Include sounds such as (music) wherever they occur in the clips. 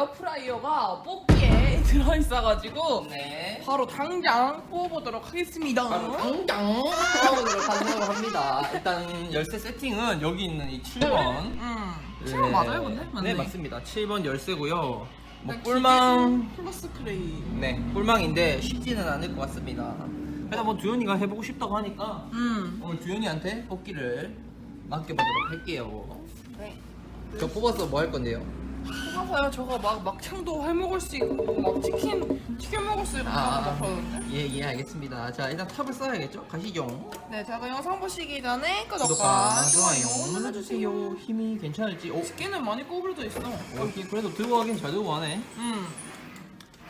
에어프라이어가 뽑기에 (laughs) 들어있어가지고 네. 바로 당장 뽑아보도록 하겠습니다. 바로 당장 사원으로 가도록 합니다. 일단 열쇠 세팅은 여기 있는 이 7번. 음, 실험 맞아요, 근데? 맞네. 네, 맞습니다. 7번 열쇠고요. 뭐 일단 꿀망. 플러스 크레이. 네, 꿀망인데 쉽지는 않을 것 같습니다. 그래서 뭐 두현이가 해보고 싶다고 하니까 음. 오늘 두현이한테 뽑기를 맡겨보도록 할게요. 네. 저 뽑아서 뭐 할 건데요? 뽑아서요. 저거 막 막창도 해 먹을 수 있고 막 치킨 튀겨 먹을 수 있고 아, 그런 거 같았는데. 예, 예, 알겠습니다. 자, 일단 탑을 쌓아야겠죠? 가시죠. 네, 자, 그 영상 보시기 전에 구독과 구독과 좋아요 눌러주세요. 힘이 괜찮을지. 오, 집게는 많이 꼬불도 있어. 어, 이게 그래도 들고 가긴 잘 들고 가네. 음.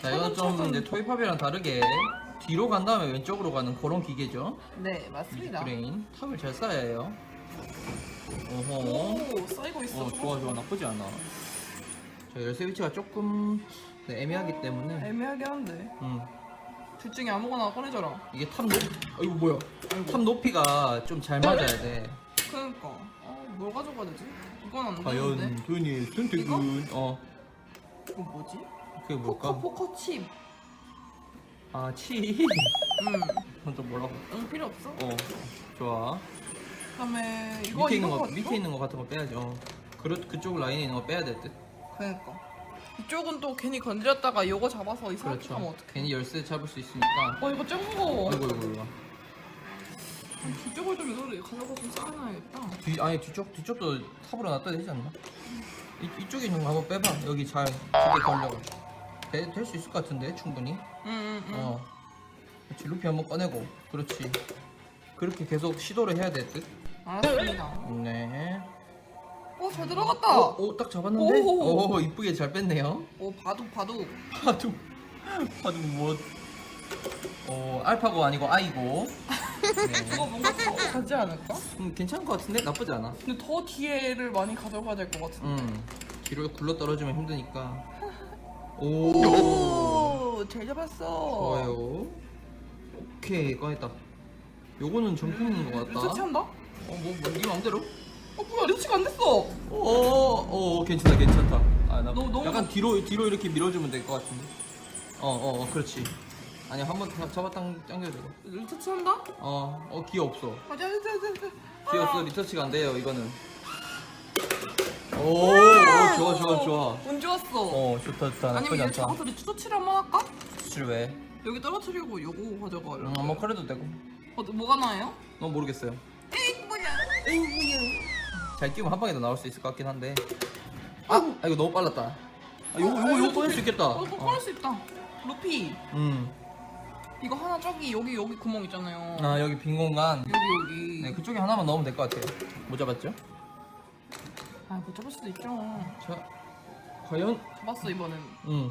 자, 이건 좀. 이제 토이팝이랑 다르게 뒤로 간 다음에 왼쪽으로 가는 그런 기계죠. 네, 맞습니다. 브레인 탑을 잘 쌓아야 해요. 어허. 오, 쌓이고 있어. 어, 좋아, 좋아, 나쁘지 않아. 자, 열쇠 위치가 조금 네, 애매하기 때문에. 애매하게 한데. 음, 둘 중에 아무거나 꺼내줘라. 이게 탑 높, 어, 이거 뭐야? 탑 높이가 좀 잘 맞아야 돼. 그러니까. 어, 뭘 가져가야 되지? 이건 안 과연 되는데. 돈이 선택은 어, 이거 뭐지? 그게 포커 뭘까? 포커 칩. 아, 치. 음. 그건 좀 뭐라고? 응, 필요 없어. 어, 좋아. 그다음에 이거 밑에 있는 이거 거? 밑에 있는 거 같은 거 빼야죠. 그 그쪽 라인에 있는 거 빼야 될 듯. 그러니까. 이쪽은 또 괜히 건드렸다가 요거 잡아서 이상하게 그렇죠. 하면 어떡해. 괜히 열쇠 잡을 수 있으니까. 어, 이거 짱 무거워. 아이고 이거 이거. 뒤쪽을 좀 이거를 가져가 좀 쌓아놔야겠다. 뒤 아니 뒤쪽 뒤쪽도 탑으로 놨다 되지 않나? 이, 이쪽에 있는 거 한번 빼봐. 여기 잘 집게 걸려. 될수 있을 것 같은데 충분히. 응, 응, 응. 어. 그렇지 루피 한번 꺼내고. 그렇지. 그렇게 계속 시도를 해야 될 듯. 알았습니다. 네. 어, 잘 들어갔다. 오, 오, 딱 잡았는데? 오. 오, 이쁘게 잘 뺐네요. 오, 바둑, 바둑. 파도 파도 뭐 어, 알파고 아니고 아이고 (laughs) 네. 이거 뭔가 더 가지 않을까? 음, 괜찮을 것 같은데 나쁘지 않아 근데 더 뒤에를 많이 가져가야 될 것 같은데. 음 뒤로 굴러 떨어지면 힘드니까 (laughs) 오 오, 잘 잡았어. 좋아요 오케이 꺼냈다 요거는 정품인 것 같다 리서치 한다? 어 뭐 뭐, 네 맘대로 어, 뭐야, 리서치가 안 됐어. 어 어 괜찮다 괜찮다 아, 나 너무- 너무- 약간 뒤로 뒤로 이렇게 밀어주면 될 것 같은데 어어 어, 그렇지 아니 한번 잡아 당 당겨줘 리서치 한다? 어어 기어 없어 맞아, 맞아, 맞아. 기어 없어 리서치가 안 돼요 이거는 오, 오 좋아 좋아 좋아 운 좋았어. 어 좋다 좋다 아니면 얘 잡아서 리서치를 한번 할까? 수출 왜? 여기 떨어뜨리고 요거 가져가려. 음, 뭐 그래도 되고 어, 뭐가 나요? 넌 모르겠어요 에이, 뭐냐. 에이 뭐야 잘 끼우면 한 방에 더 나올 수 있을 것 같긴 한데 아, 아 이거 너무 빨랐다 아 요거 요거 요거 꺼낼 수 있겠다 어, 이거 꺼낼 수 있다. 루피. 음. 이거 하나 저기 여기 여기 구멍 있잖아요. 아 여기 빈 공간 여기 여기. 네 그쪽에 하나만 넣으면 될 것 같아요 못 잡았죠? 아, 못 잡을 수도 있죠. 자 과연 잡았어 이번엔. 응.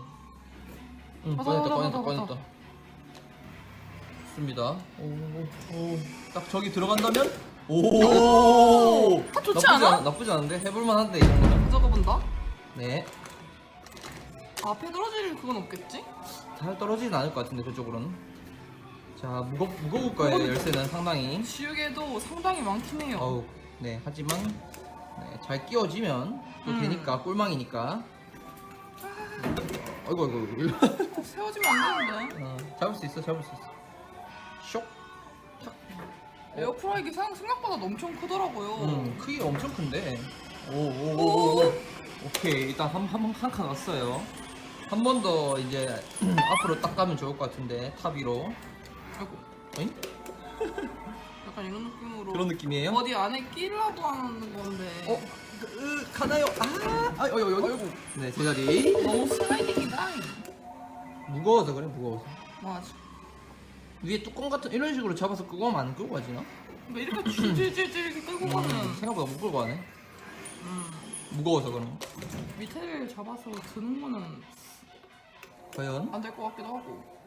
응, 맞아, 꺼냈다, 맞아, 꺼냈다, 맞아, 꺼냈다. 맞아. 좋습니다. 오, 오, 딱 저기 들어간다면? 오! 아, 좋지 나쁘지 않아? 않- 나쁘지 않은데? 해볼만 한데, 이 정도면? 가져가 본다. 네. 앞에 떨어질 그건 없겠지? 잘 떨어지진 않을 것 같은데, 그쪽으로는. 자, 무거, 무거울 거예요, 열쇠는 상당히. 지우개도 상당히 많긴 해요. 어우, 네, 하지만, 네, 잘 끼워지면 또 음. 되니까, 꿀망이니까. 아이고, 아이고, 아이고. 세워지면 안 되는데. 어, 잡을 수 있어, 잡을 수 있어. 쇽! 에어프라이기 생- 생각보다 엄청 크더라고요. 음, 크기가 엄청 큰데. 오, 오, 오, 오. 오, 오. 오케이, 일단 한, 한, 한칸 왔어요. 한 번 더 이제 (clears throat) 앞으로 딱 가면 좋을 것 같은데, 탑 위로. 아이고, 어잉? (laughs) 약간 이런 느낌으로. 그런 느낌이에요? 어디 안에 끼려고 하는 건데. 어, 그, 으, 가나요? 아, 아, 어, 여, 여, 여, 여. 네, 제자리. 너무 슬라이딩이다. 무거워서 그래, 무거워서. 맞아. 위에 뚜껑 같은 이런 식으로 잡아서 끄고 하면 안 끌고 가지나? 그러니까 이렇게 질질질질 이렇게 끌고 가면 음, 생각보다 못 끌고 가네. 음, 무거워서 그럼. 밑에를 잡아서 드는 거는 과연? 안 될 것 같기도 하고.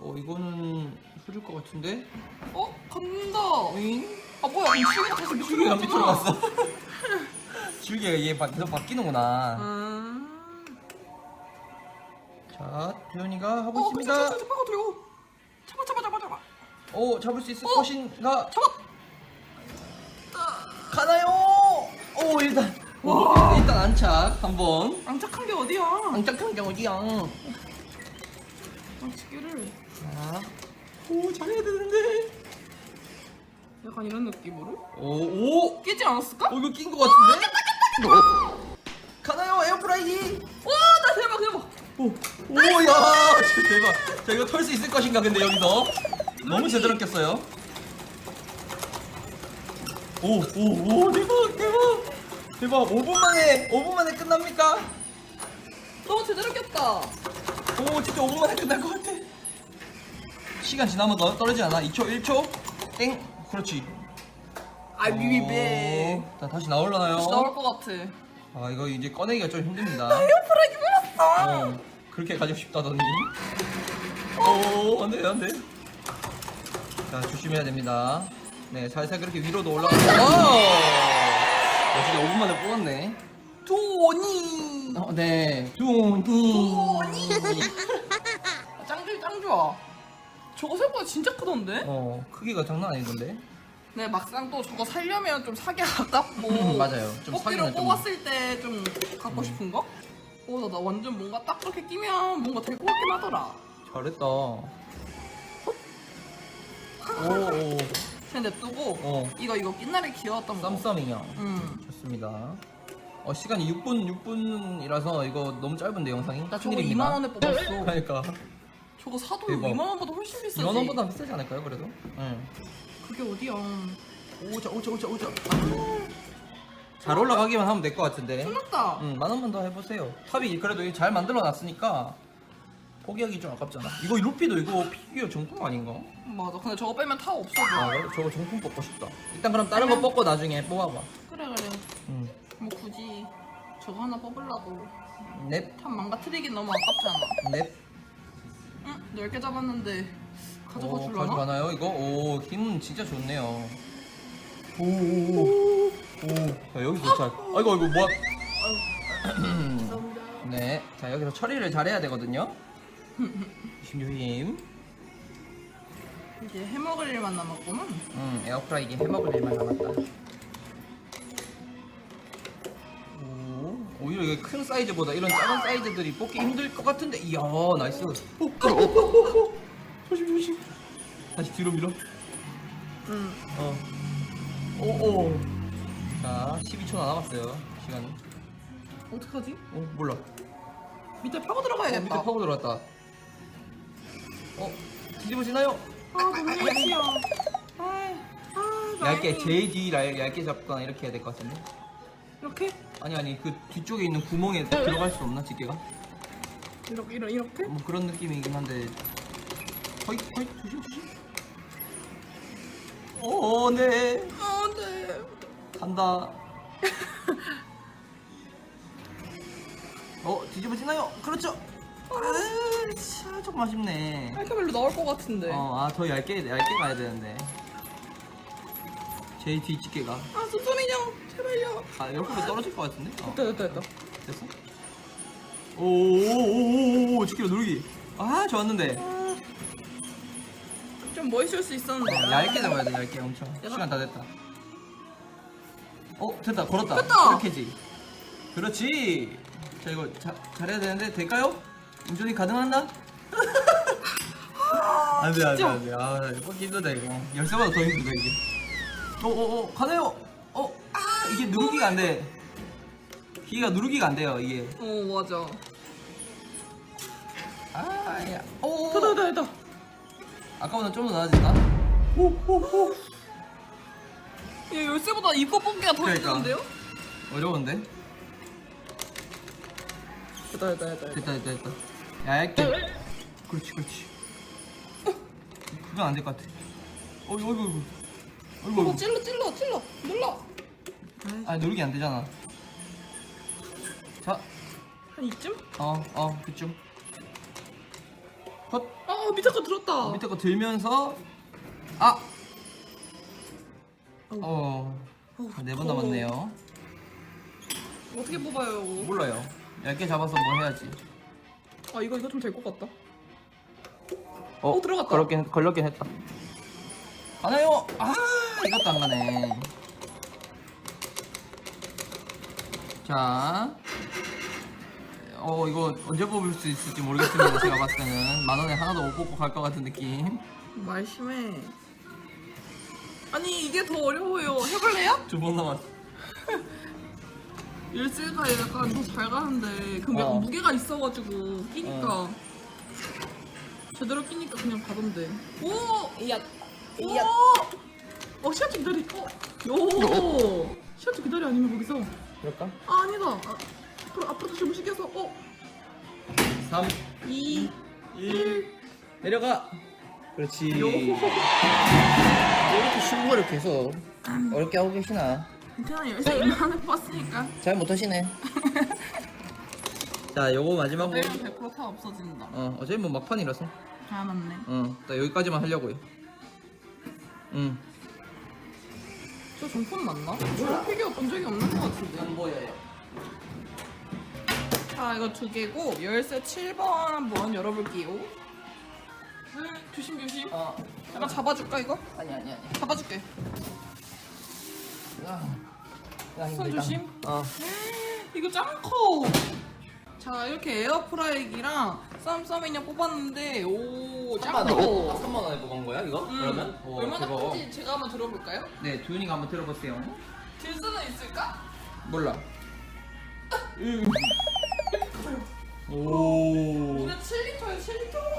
어, 이거는 흐를 것 같은데? 어? 간다. 어잉? 아 뭐야? 줄기가 다시 줄기가 밑으로 갔잖아. 갔어. 줄기가 얘 바, 계속 바뀌는구나. 음. 자, 도현이가 하고 어, 있습니다. 그치, 그치, 그치, 들고. 잡아, 잡아, 잡아, 잡아. 오, 잡을 수 있을 어. 것인가? 잡아. 가나요? 오, 일단. 와. 일단 안착 한번 안착한 게 어디야? 안착한 게 어디야 안치기를 자, 오 잘해야 되는데 약간 이런 느낌으로 오오 끼지 않았을까? 어, 이거 낀거 같은데? 가나요 에어프라이기 와나 대박 대박 오, 오야 대박. 자 이거 털 수 있을 것인가 근데 여기서? 너무 제대로 꼈어요. 오 오 오 대박 대박. 대박 5분 만에 5분 만에 끝납니까? 너무 제대로 꼈다. 오 진짜 5분 만에 끝날 것 같아. 시간 지나면 너 떨어지지 않아? 2초 1초? 땡 그렇지. 아 비비베 오, 자 다시 나올라나요? 다시 나올 것 같아. 아 이거 이제 꺼내기가 좀 힘듭니다. 에어프라이기 물었어. 어, 그렇게 가지고 싶다더니. 오 안 돼 안 돼. 자 조심해야 됩니다. 네 살살 그렇게 위로도 올라가고. 와 진짜 5분 만에 뽑았네. 도니. 어, 네. 두니. (laughs) 짱, 짱 좋아. 저거 생각보다 진짜 크던데? 어 크기가 장난 아니던데? 네 막상 또 저거 살려면 좀 사기 아깝고. (laughs) 맞아요. 좀 뽑기로 사기는 좀- 뽑았을 때 좀 갖고 싶은 거? 오, 나, 나 완전 뭔가 딱 그렇게 끼면 뭔가 될 것 같긴 하더라. 잘했다. 오 오 그냥 냅두고 어. 이거 이거 옛날에 귀여웠던 거. 쌈쌈이냐 응. 좋습니다. 어 시간이 6분 6분이라서 이거 너무 짧은데 영상이? 나 저거 큰일입니다. 2만 원에 뽑았어. (laughs) 그러니까. 저거 사도 대박. 2만 원보다 훨씬 비싸지? 2만 원보다 비싸지 않을까요 그래도? 응. 그게 어디야? 오자 오자 오자 오자 잘 올라가기만 하면 될 것 같은데 끝났다 응, 만 원만 더 해보세요 탑이 그래도 잘 만들어 놨으니까 포기하기 좀 아깝잖아 이거 루피도 이거 피규어 정품 아닌가? 맞아 근데 저거 빼면 타 없어져 아? 저거 정품 뽑고 싶다 일단 그럼 다른 거 뽑고 나중에 뽑아봐 그래 그래 응. 뭐 굳이 저거 하나 뽑으려고 넵 탑 망가뜨리긴 너무 아깝잖아 넵. 응? 10개 잡았는데 가져가 오, 줄라나? 가져가나요 이거? 오 힘은 진짜 좋네요 오오오 자 여기서 자 아이고 아이고 뭐야 (clears throat) 네, 자 여기서 처리를 잘해야 되거든요. 심조힘, 이제 해먹을 일만 남았구만 음, 에어프라이기 해먹을 일만 남았다. 오, 오히려 이게 큰 사이즈보다 이런 작은 사이즈들이 뽑기 힘들 것 같은데, 이야, 나이스. 오, 오, 오, 오, 오. 조심 조심. 다시 뒤로 밀어. 응 어. 오, 오. 자, 12초 남았어요. 시간이. 어떡하지? 어, 몰라. 밑에 파고 어, 들어가야겠다 밑에 파고 들어왔다. 어, 뒤집어지나요? 아 너무 얇지야 아, 아 얇게. 제일 뒤 얇- 얇게 잡거나 이렇게 해야 될 것 같은데 이렇게? 아니 아니 그 뒤쪽에 있는 구멍에 들어갈 수 없나 집게가? 이렇게 이렇게? 이렇게? 뭐 그런 느낌이긴 한데 허이 허이 조심 조심 오네 아 네. 간다. (laughs) 어 뒤집어지나요? 그렇죠. 아 조금 아쉽네. 깔끔별로 나올 것 같은데. 어아더 얇게 얇게 가야 되는데. 제일 뒤 집게가. 아 소소민형 제발요. 아 이렇게 떨어질 것 같은데? 어. 됐다 됐다 됐다. 됐어? 오오오오오 지키려 누르기. 아 좋았는데. 좀 멋있을 수 있었는데. 어, 얇게 잡아야 돼 얇게. 엄청. 시간 다 됐다 어 됐다 걸었다 됐다! 이렇게지 그렇지 자 이거 자, 잘해야 되는데 될까요? 운전이 가능한가? (laughs) 안돼 안돼. 안돼 아 이거 힘들다 이거 열쇠보다 더 힘들다 이게 어어 어 가네요 어 아 이게 누르기가 안돼 기계가 누르기가 안 돼요 이게 어 맞아 아, 야. 오. 됐다 됐다 됐다 아까보다 좀 더 나아진다. 오, 오, 오. 얘 열쇠보다 입고 뽑기가 더 그러니까. 힘든데요? 어려운데? 됐다 됐다 됐다 됐다, 됐다, 됐다. 얇게. 그렇지, 그렇지. 그건 안 될 것 같아. 어이구, 어이구, 어이구. 어이구, 어. 찔러 찔러 찔러 눌러 아, 누르기 안 되잖아. 자, 한 이쯤? 어, 어, 그쯤. 헛. 아 밑에 거 들었다 밑에 거 들면서, 아! 어, 네 번 남았네요. 어떻게 뽑아요 이거? 몰라요. 얇게 잡아서 뭐 해야지. 아 이거 이거 좀 될 것 같다 어, 어, 들어갔다. 걸렸긴, 걸렸긴 했다. 가나요? 아, 이것도 안 가네. 자, 어 이거 언제 뽑을 수 있을지 모르겠습니다. 제가 봤을 때는 만 원에 하나도 못 뽑고 갈 것 같은 느낌. 말 심해. 아니 이게 더 어려워요. 해볼래요? 두 번 남았. (laughs) 일주일가 약간 더 잘 가는데 그 어. 무게가 있어가지고 끼니까 제대로 끼니까 그냥 가던데. 오! 이야, 오! 어 시아트 기다리. 어? 요! 시아트 기다리 아니면 거기서 그럴까? 아 아니다. 아, 앞으로 앞으로 다시 움직여서 어? 3, 2 1, 내려가. 그렇지. 요. 이렇게 쉬운 거를 계속 어렵게 하고 계시나? 괜찮아 열심히 일만에 뽑았으니까 잘 못하시네. (laughs) 자, 요거 마지막으로. 내일은 100%다 없어진다. 어, 어차피 뭐 막판이라서. 아 맞네. 어, 나 여기까지만 하려고요. 응. 저 정품 맞나? 저 피규어 본 적이 없는 것 같은데. 안 보여요. 자 이거 두 개고 열쇠 7번 한번 열어볼게요. 음, 조심 조심. 어, 약간 잡아줄까 이거? 아니, 아니, 아니. 잡아줄게. 야, 야, 손 힘들다. 조심. 어. 이거 짱 커. 자 이렇게 에어프라이기랑 인형 뽑았는데 오짱 3만 커. 원. 3만 원에 뽑은 거야, 이거? 음, 그러면? 오, 얼마나 대박. 큰지 제가 한번 들어볼까요? 네, 두윤이가 한번 들어보세요. 들 수는 있을까? 몰라. 오. 이거 7리터예요 7리터.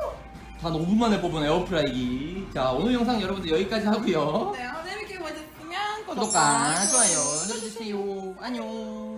단 5분 만에 뽑은 에어프라이기. 자, 오늘 영상 여러분들 여기까지 하고요. 네, 재밌게 보셨으면 구독과 좋아요 눌러주세요. 안녕.